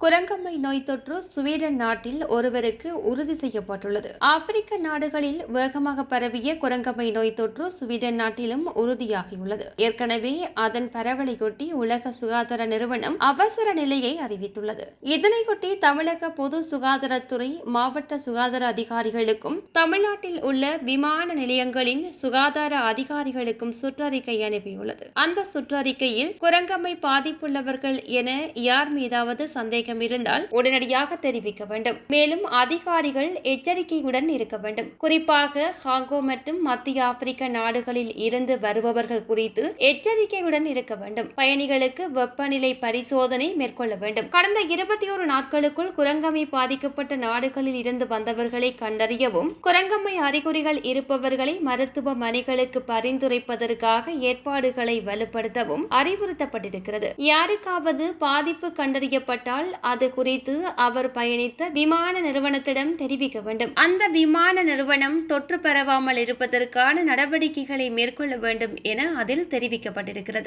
குரங்கம்மை நோய் தொற்று ஸ்வீடன் நாட்டில் ஒருவருக்கு உறுதி செய்யப்பட்டுள்ளது. ஆப்பிரிக்க நாடுகளில் வேகமாக பரவிய குரங்கம்மை நோய் தொற்று ஸ்வீடன் நாட்டிலும் உறுதியாகியுள்ளது. ஏற்கனவே அதன் பரவலையொட்டி உலக சுகாதார நிறுவனம் அவசர நிலையை அறிவித்துள்ளது. இதனையொட்டி தமிழக பொது சுகாதாரத்துறை மாவட்ட சுகாதார அதிகாரிகளுக்கும் தமிழ்நாட்டில் உள்ள விமான நிலையங்களின் சுகாதார அதிகாரிகளுக்கும் சுற்றறிக்கை அனுப்பியுள்ளது. அந்த சுற்றறிக்கையில் குரங்கம்மை பாதிப்புள்ளவர்கள் என யார் மீதாவது சந்தேகம் இருந்தால் உடனடியாக தெரிவிக்க வேண்டும். மேலும் அதிகாரிகள் எச்சரிக்கையுடன் இருக்க வேண்டும். குறிப்பாக ஹாங்கோ மற்றும் மத்திய ஆப்பிரிக்க நாடுகளில் இருந்து வருபவர்கள் குறித்து எச்சரிக்கையுடன் இருக்க வேண்டும். பயணிகளுக்கு வெப்பநிலை பரிசோதனை மேற்கொள்ள வேண்டும். கடந்த இருபத்தி ஒரு நாட்களுக்குள் குரங்கமை பாதிக்கப்பட்ட நாடுகளில் இருந்து வந்தவர்களை கண்டறியவும் குரங்கம்மை அறிகுறிகள் இருப்பவர்களை மருத்துவமனைகளுக்கு பரிந்துரைப்பதற்காக ஏற்பாடுகளை வலுப்படுத்தவும் அறிவுறுத்தப்பட்டிருக்கிறது. யாருக்காவது பாதிப்பு கண்டறியப்பட்டால் அது குறித்து அவர் பயணித்த விமான நிறுவனத்திடம் தெரிவிக்க வேண்டும். அந்த விமான நிறுவனம் தொற்று பரவாமல் இருப்பதற்கான நடவடிக்கைகளை மேற்கொள்ள வேண்டும் என அதில் தெரிவிக்கப்பட்டிருக்கிறது.